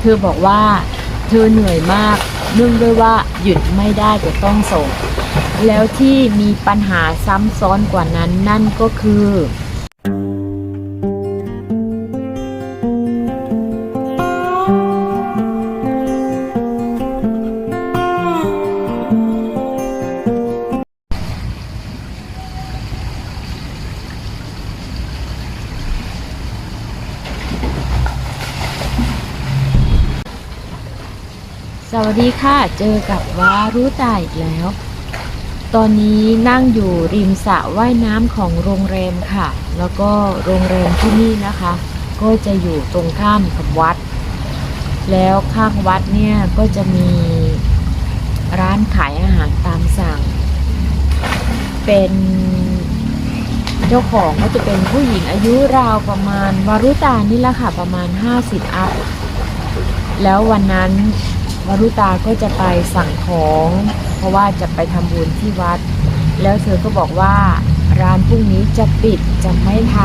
เธอบอกว่า เธอเหนื่อยมากเนื่องด้วยว่าหยุดไม่ได้จะต้องส่ง แล้วที่มีปัญหาซ้ำซ้อนกว่านั้นนั่นก็คือ วัสดีค่ะ เจอกับวารุตาอีกแล้ว ตอนนี้นั่งอยู่ริมสระว่ายน้ำของโรงแรมค่ะ แล้วก็โรงแรมที่นี่นะคะ ก็จะอยู่ตรงข้ามกับวัด แล้วข้างวัดเนี่ยก็จะมีร้านขายอาหารตามสั่ง เป็นเจ้าของก็จะเป็นผู้หญิงอายุราวประมาณวารุตานี่แหละค่ะประมาณ 50 อัพ แล้ววันนั้น วรุตาก็จะไปสั่งของ เพราะว่าจะไปทำบุญที่วัด แล้วเธอก็บอกว่าร้านพรุ่งนี้จะปิดจะไม่ท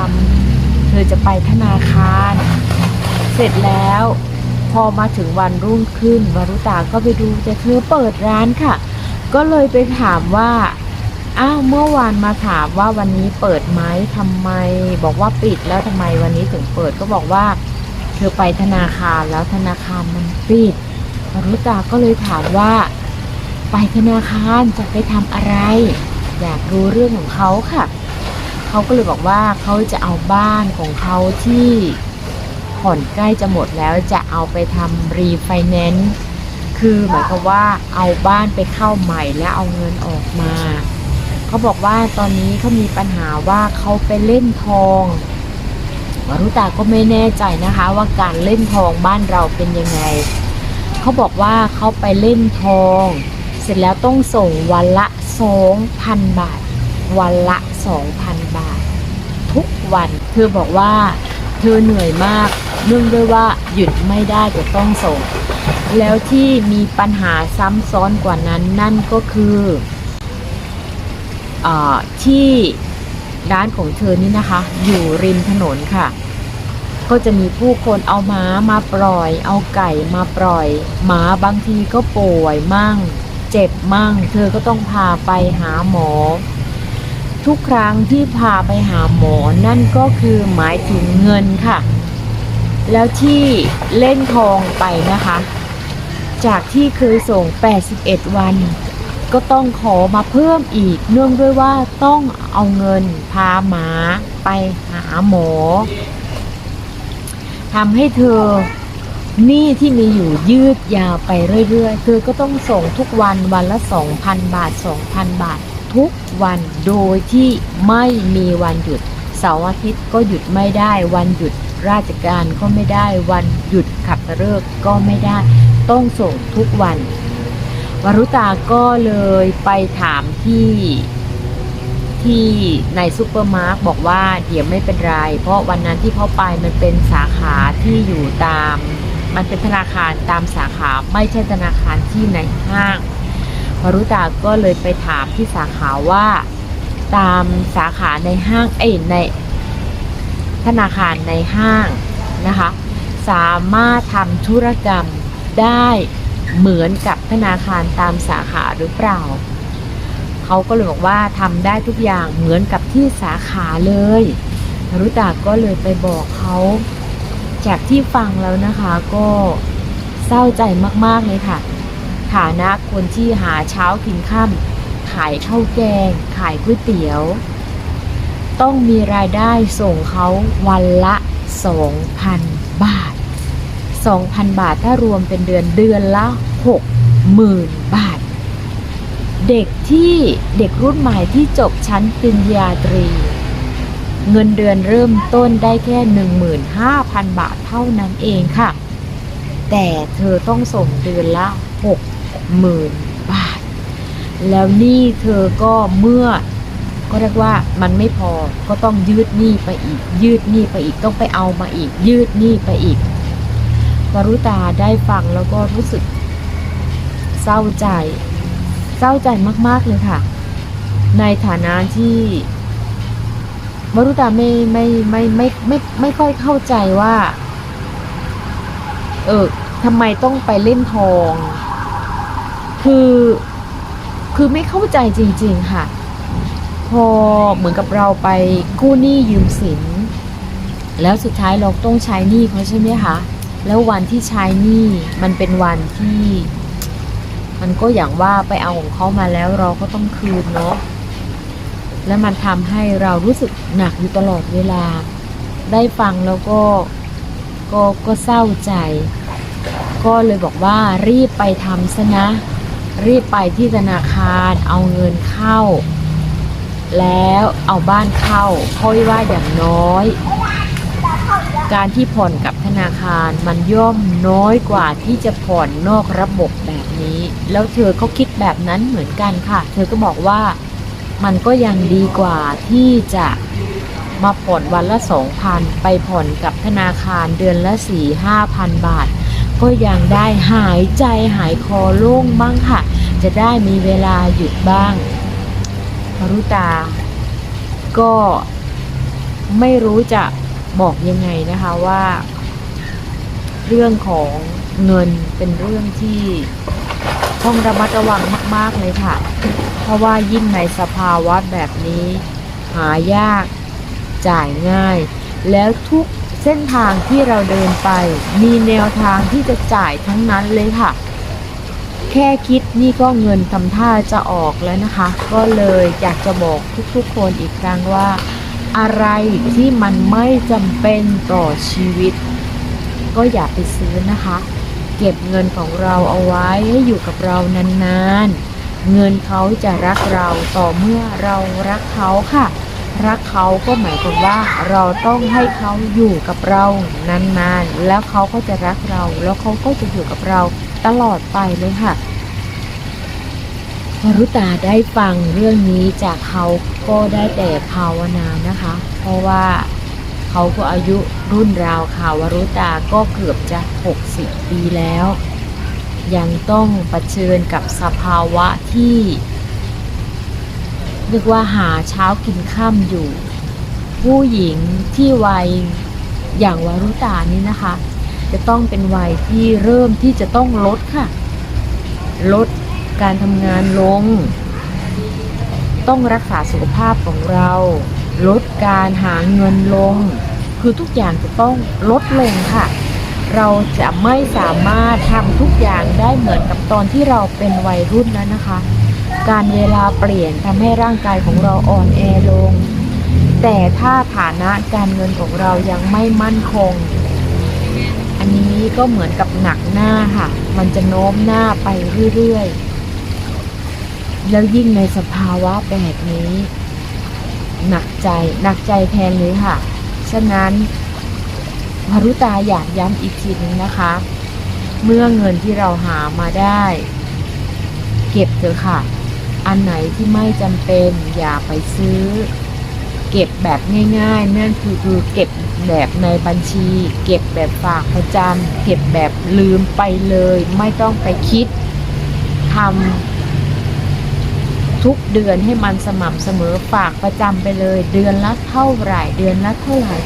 ำเธอจะไปธนาคาร เสร็จแล้วพอมาถึงวันรุ่งขึ้นวรุตาก็ไปดูแต่เธอเปิดร้านค่ะ ก็เลยไปถามว่าอ้าวเมื่อวานมาถามว่าวันนี้เปิดไหมทำไม บอกว่าปิดแล้วทำไมวันนี้ถึงเปิดก็บอกว่า เธอไปธนาคารแล้วธนาคารมันปิด วรุตาก็เลยถามว่า ไปธนาคารจะไปทำอะไร อยากรู้เรื่องของเขาค่ะ เขาก็เลยบอกว่าเขาจะเอาบ้านของเขาที่ผ่อนใกล้จะหมดแล้วจะเอาไปทำรีไฟแนนซ์คือหมายความว่าเอาบ้านไปเข้าใหม่แล้วเอาเงินออกมา เขาบอกว่าตอนนี้เขามีปัญหาว่าเขาไปเล่นทองวรุตาก็ไม่แน่ใจนะคะว่าการเล่นทองบ้านเราเป็นยังไง เขาบอกว่าเขาไปเล่นทอง เสร็จแล้วต้องส่งวันละ2,000บาท วันละ2,000บาท ทุกวัน เธอบอกว่า เธอเหนื่อยมากเนื่องด้วยว่าหยุดไม่ได้จะต้องส่ง แล้วที่มีปัญหาซ้ำซ้อนกว่านั้นนั่นก็คืออที่ร้านของเธอนี่นะคะ อยู่ริมถนนค่ะ ก็จะมีผู้คนเอาม้ามาปล่อย เอาไก่มาปล่อยหมาบางทีก็ป่วยมั่ง เจ็บมั่ง เธอก็ต้องพาไปหาหมอ ทุกครั้งที่พาไปหาหมอนั่นก็คือหมายถึงเงินค่ะ แล้วที่เล่นทองไปนะคะ จากที่เคยส่ง 81 วัน ก็ต้องขอมาเพิ่มอีก เนื่องด้วยว่าต้องเอาเงินพาหมาไปหาหมอ ทำให้เธอหนี้ที่มีอยู่ยืดยาวไปเรื่อยๆ เธอก็ต้องส่งทุกวันวันละ 2,000 บาท 2,000 บาท ทุกวันโดยที่ไม่มีวันหยุด เสาร์อาทิตย์ก็หยุดไม่ได้ วันหยุดราชการก็ไม่ได้ วันหยุดขับตะเลิกษ์ก็ไม่ได้ ต้องส่งทุกวัน วรุตาก็เลยไปถามที่ ที่ในซูเปอร์มาร์ทบอกว่าเดี๋ยวไม่เป็นไร เพราะวันนั้นที่เขาไปมันเป็นสาขาที่อยู่ตาม มันเป็นธนาคารตามสาขาไม่ใช่ธนาคารที่ในห้างวรุตาก็เลยไปถามที่สาขาว่า ตามสาขาในห้างเอ้ในธนาคารในห้างนะคะ สามารถทำธุรกรรมได้เหมือนกับธนาคารตามสาขาหรือเปล่า เขาก็เลยบอกว่าทำได้ทุกอย่างเหมือนกับที่สาขาเลยวรุตาก็เลยไปบอกเขาจากที่ฟังแล้วนะคะก็เศร้าใจมากๆเลยค่ะ ฐานะคนที่หาเช้ากินค่ำขายข้าวแกง ขายก๋วยเตี๋ยว ต้องมีรายได้ส่งเขาวันละ 2,000 บาท 2,000 บาทถ้ารวมเป็นเดือนเดือนละ 60,000 บาท เด็กที่เด็กรุ่นใหม่ที่จบชั้นปริญญาตรี เงินเดือนเริ่มต้นได้แค่ 15,000 บาทเท่านั้นเองค่ะ แต่เธอต้องส่งเดือนละ 60,000 บาท แล้วนี้เธอก็เมื่อก็เรียกว่ามันไม่พอก็ต้องยืดหนี้ไปอีก ยืดหนี้ไปอีกต้องไปเอามาอีก ยืดหนี้ไปอีกวรุตาได้ฟังแล้วก็รู้สึกเศร้าใจ ศร้าใจมาก ๆ เลยค่ะ ในฐานะที่วรุตาไม่ไม่ไม่ไม่ไม่ไม่ค่อยเข้าใจว่า เออทำไมต้องไปเล่นทอง คือคือไม่เข้าใจจริง ๆ ค่ะ พอเหมือนกับเราไปกู้หนี้ยืมสิน แล้วสุดท้ายเราต้องใช้หนี้เขาใช่ไหมคะ แล้ววันที่ใช้หนี้มันเป็นวันที่ มันก็อย่างว่าไปเอาของเขามาแล้วเราก็ต้องคืนเนาะและมันทำให้เรารู้สึกหนักอยู่ตลอดเวลา ได้ฟังแล้วก็ก็ก็เศร้าใจ ก็เลยบอกว่ารีบไปทำซะนะ รีบไปที่ธนาคารเอาเงินเข้า แล้วเอาบ้านเข้าเพราะว่าอย่างน้อย การที่ผ่อนกับธนาคารมันย่อมน้อยกว่าที่จะผ่อนนอกระบบ แล้วเธอเขาคิดแบบนั้นเหมือนกันค่ะ เธอก็บอกว่ามันก็ยังดีกว่าที่จะมาผ่อนวันละสองพันไปผ่อนกับธนาคารเดือนละสี่ห้าพันบาท ก็ยังได้หายใจหายคอโล่งบ้างค่ะ จะได้มีเวลาหยุดบ้างรุตา ก็ไม่รู้จะบอกยังไงนะคะว่า เรื่องของเงินเป็นเรื่องที่ ต้องระมัดระวังมาก ๆ เลยค่ะ เพราะว่ายิ่งในสภาวะแบบนี้ หายากจ่ายง่าย แล้วทุกเส้นทางที่เราเดินไป มีแนวทางที่จะจ่ายทั้งนั้นเลยค่ะ แค่คิดนี่ก็เงินทำท่าจะออกแล้วนะคะ ก็เลยอยากจะบอกทุกๆคนอีกครั้งว่า อะไรที่มันไม่จำเป็นต่อชีวิต ก็อย่าไปซื้อนะคะ ก็บเงินของเราเอาไว้ให้อยู่กับเรานานๆ เงินเขาจะรักเราต่อเมื่อเรารักเขาค่ะ รักเขาก็หมายความว่าเราต้องให้เขาอยู่กับเรานานๆ แล้วเขาก็จะรักเรา แล้วเขาก็จะอยู่กับเราตลอดไปเลยค่ะวรุตาได้ฟังเรื่องนี้จากเขาก็ได้แต่ภาวนานะคะ เพราะว่า เขาก็อายุรุ่นราวค่ะวรุตาก็เกือบจะ 60 ปีแล้ว ยังต้องปเผชิญกับสภาวะที่เรียกว่าหาเช้ากินข้ามอยู่ ผู้หญิงที่วัยอย่างวรุตานี่นะคะ จะต้องเป็นวัยที่เริ่มที่จะต้องลดค่ะ ลดการทำงานลง ต้องรักษาสุขภาพของเรา การหาเงินลง คือทุกอย่างจะต้องลดลงค่ะ เราจะไม่สามารถทำทุกอย่างได้เหมือนกับตอนที่เราเป็นวัยรุ่นแล้วนะคะ การเวลาเปลี่ยนทำให้ร่างกายของเราอ่อนแอลง แต่ถ้าฐานะการเงินของเรายังไม่มั่นคง อันนี้ก็เหมือนกับหนักหน้าค่ะ มันจะโน้มหน้าไปเรื่อยๆ แล้วยิ่งในสภาวะแบบนี้ หนักใจหนักใจแทนเลยค่ะ ฉะนั้นพรุตาอยากย้ำอีกทีนึงนะคะ เมื่อเงินที่เราหามาได้ เก็บเถอะค่ะ อันไหนที่ไม่จำเป็นอย่าไปซื้อ เก็บแบบง่ายๆ นั่นคือคือเก็บแบบในบัญชี เก็บแบบฝากประจำเก็บแบบลืมไปเลย ไม่ต้องไปคิดทำ ทุกเดือนให้มันสม่ำเสมอฝากประจำไปเลย เดือนละเท่าไหร่เดือนละเท่าไหร่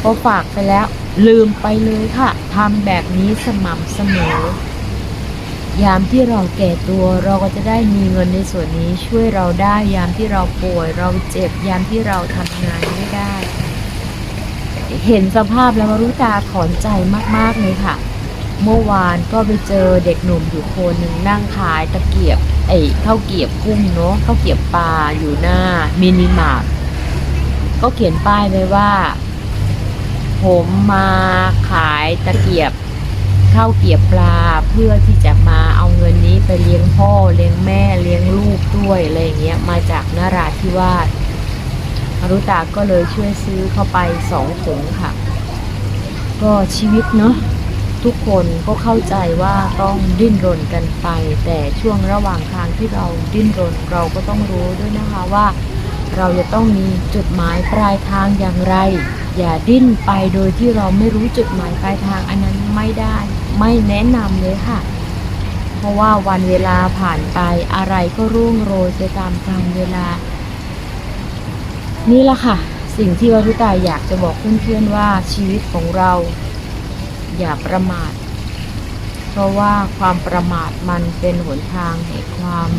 พอฝากไปแล้วลืมไปเลยค่ะทำแบบนี้สม่ำเสมอยามที่เราแก่ตัวเราก็จะได้มีเงินในส่วนนี้ช่วยเราได้ ยามที่เราป่วย เราเจ็บยามที่เราทำงานไม่ได้ เห็นสภาพแล้วรู้ตาถอนใจมากๆเลยค่ะ เมื่อวานก็ไปเจอเด็กหนุ่มอยู่คนหนึ่งนั่งขายตะเกียบ ไอ้ข้าวเกียบกุ้งเนาะข้าวเกียบปลาอยู่หน้ามินิมาร์ทก็เขียนป้ายไว้ว่า ผมมาขายตะเกียบข้าวเกียบปลาเพื่อที่จะมาเอาเงินนี้ไปเลี้ยงพ่อเลี้ยงแม่เลี้ยงลูกด้วยอะไรเงี้ยมาจากนราธิวาสมารุตาก็เลยช่วยซื้อเข้าไปสองถุงค่ะ ก็ชีวิตเนาะ ทุกคนก็เข้าใจว่าต้องดิ้นรนกันไป แต่ช่วงระหว่างทางที่เราดิ้นรนเราก็ต้องรู้ด้วยนะคะว่า เราจะต้องมีจุดหมายปลายทางอย่างไร อย่าดิ้นไปโดยที่เราไม่รู้จุดหมายปลายทางอันนั้นไม่ได้ไม่แนะนำเลยค่ะ เพราะว่าวันเวลาผ่านไปอะไรก็ร่วงโรยไปตามกาลเวลา นี่แหละค่ะ สิ่งที่วัตุตาอยากจะบอกเพื่อนๆว่าชีวิตของเรา อย่าประมาท เพราะว่าความประมาทมันเป็นหนทางแห่งความ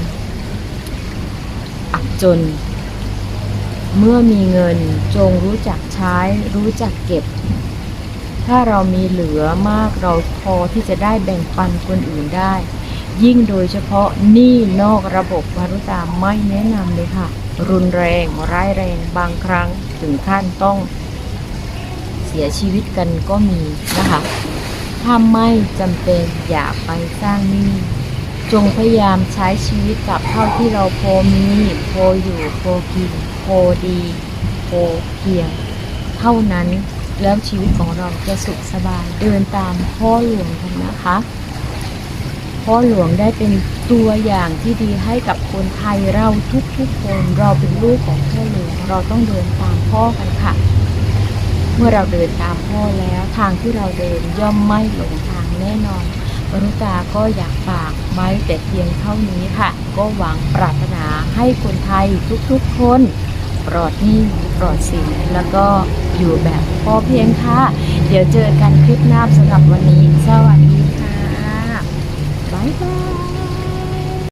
อับจน เมื่อมีเงินจงรู้จักใช้ รู้จักเก็บ ถ้าเรามีเหลือมากเราพอที่จะได้แบ่งปันคนอื่นได้ ยิ่งโดยเฉพาะหนี้นอกระบบวารุตาไม่แนะนำเลยค่ะ รุนแรงร้ายแรงบางครั้งถึงขั้นต้องเสียชีวิตกันก็มีนะคะ ถ้าไม่จำเป็นอย่าไปสร้างหนี้ จงพยายามใช้ชีวิตกับเท่าที่เราพอมีพออยู่พอกินพอดีพอเพียง เท่านั้นแล้วชีวิตของเราจะสุขสบายเดินตามพ่อหลวงกันนะคะพ่อหลวงได้เป็นตัวอย่างที่ดีให้กับคนไทยเราทุกๆคนเราเป็นลูกของพ่อหลวงเราต้องเดินตามพ่อกันค่ะ เมื่อเราเดินตามพ่อแล้วทางที่เราเดินย่อมไม่หลงทางแน่นอนวรุตาก็อยากฝากไว้แต่เพียงเท่านี้ค่ะ ก็หวังปรารถนาให้คนไทยทุกๆคนปลอดหนี้ปลอดสินแล้วก็อยู่แบบพอเพียงค่ะ เดี๋ยวเจอกันคลิปหน้าสำหรับวันนี้ สวัสดีค่ะ บ๊ายบาย